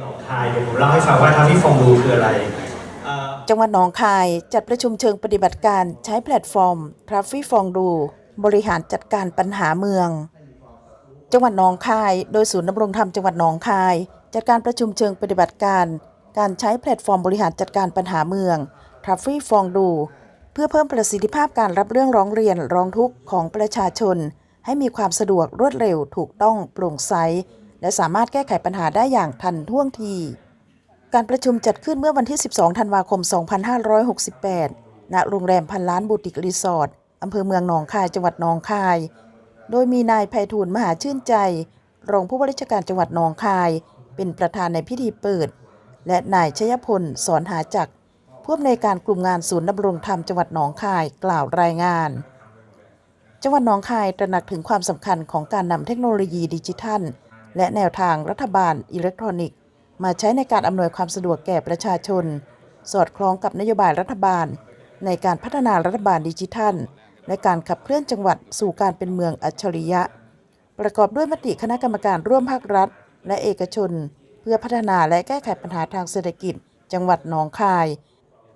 หนองคายเดี๋ยวผมเล่าให้ฟังว่าทาฟิฟองดูคืออะไรจังหวัดหนองคายจัดประชุมเชิงปฏิบัติการใช้แพลตฟอร์มทราฟฟี่ฟองดู บริหารจัดการปัญหาเมือง จังหวัดหนองคาย โดยศูนย์ดำรงธรรมจังหวัดหนองคาย จัดการประชุมเชิงปฏิบัติการ การใช้แพลตฟอร์มบริหารจัดการปัญหาเมืองทราฟฟี่ฟองดู เพื่อเพิ่มประสิทธิภาพการรับเรื่องร้องเรียนร้องทุกข์ของประชาชน ให้มีความสะดวกรวดเร็วถูกต้องโปร่งใส และสามารถแก้ไขปัญหาได้อย่างทันท่วงที การประชุมจัดขึ้นเมื่อวันที่ 12 ธันวาคม 2568 ณ โรงแรมพันล้านบูติกรีสอร์ทอำเภอเมืองหนองคาย จังหวัดหนองคาย โดยมีนายไพฑูรย์มหาชื่นใจ รองผู้ว่าราชการจังหวัดหนองคาย เป็นประธานในพิธีเปิด และนายชยพล สอนหาจักรผู้อำนวยการกลุ่มงานศูนย์ดำรงธรรมจังหวัดหนองคายกล่าวรายงาน จังหวัดหนองคายตระหนักถึงความสำคัญของการนำเทคโนโลยีดิจิทัล และแนวทางรัฐบาลอิเล็กทรอนิกส์ มาใช้ในการอำนวยความสะดวกแก่ประชาชน สอดคล้องกับนโยบายรัฐบาล ในการพัฒนารัฐบาลดิจิทัล และการขับเคลื่อนจังหวัดสู่การเป็นเมืองอัจฉริยะ ประกอบด้วยมติคณะกรรมการร่วมภาครัฐ และเอกชน เพื่อพัฒนาและแก้ไขปัญหาทางเศรษฐกิจ จังหวัดหนองคาย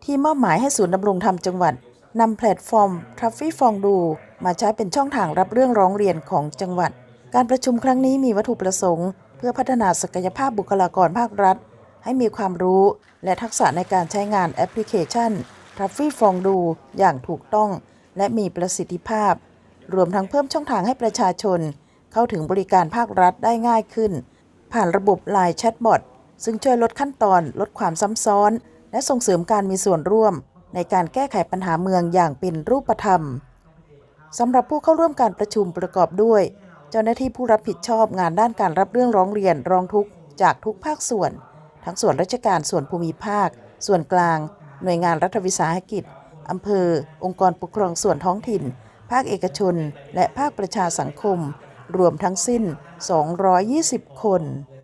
ที่มอบหมายให้ศูนย์ดำรงธรรมจังหวัดนำแพลตฟอร์มทรัฟฟี่ฟองดู มาใช้เป็นช่องทางรับเรื่องร้องเรียนของจังหวัด การประชุมครั้งนี้มีวัตถุประสงค์ เพื่อพัฒนาศักยภาพบุคลากรภาครัฐ ให้มีความรู้และทักษะในการใช้งานแอปพลิเคชันทรัฟฟี่ฟองดูอย่างถูกต้อง และมีประสิทธิภาพ รวมทั้งเพิ่มช่องทางให้ประชาชน เข้าถึงบริการภาครัฐได้ง่ายขึ้น ผ่านระบบ Line แชทบอทซึ่งช่วยลดขั้นตอน ลดความซ้ำซ้อน และส่งเสริมการมีส่วนร่วม ในการแก้ไขปัญหาเมืองอย่างเป็นรูปธรรมสำหรับผู้เข้าร่วมการประชุมประกอบด้วย เจ้าหน้าที่ผู้รับผิดชอบงานด้านการรับเรื่องร้องเรียนร้องทุกข์จากทุกภาคส่วน ทั้งส่วนราชการส่วนภูมิภาค ส่วนกลาง หน่วยงานรัฐวิสาหกิจอำเภอ องค์กรปกครองส่วนท้องถิ่น ภาคเอกชน และภาคประชาสังคม รวมทั้งสิ้น 220 คน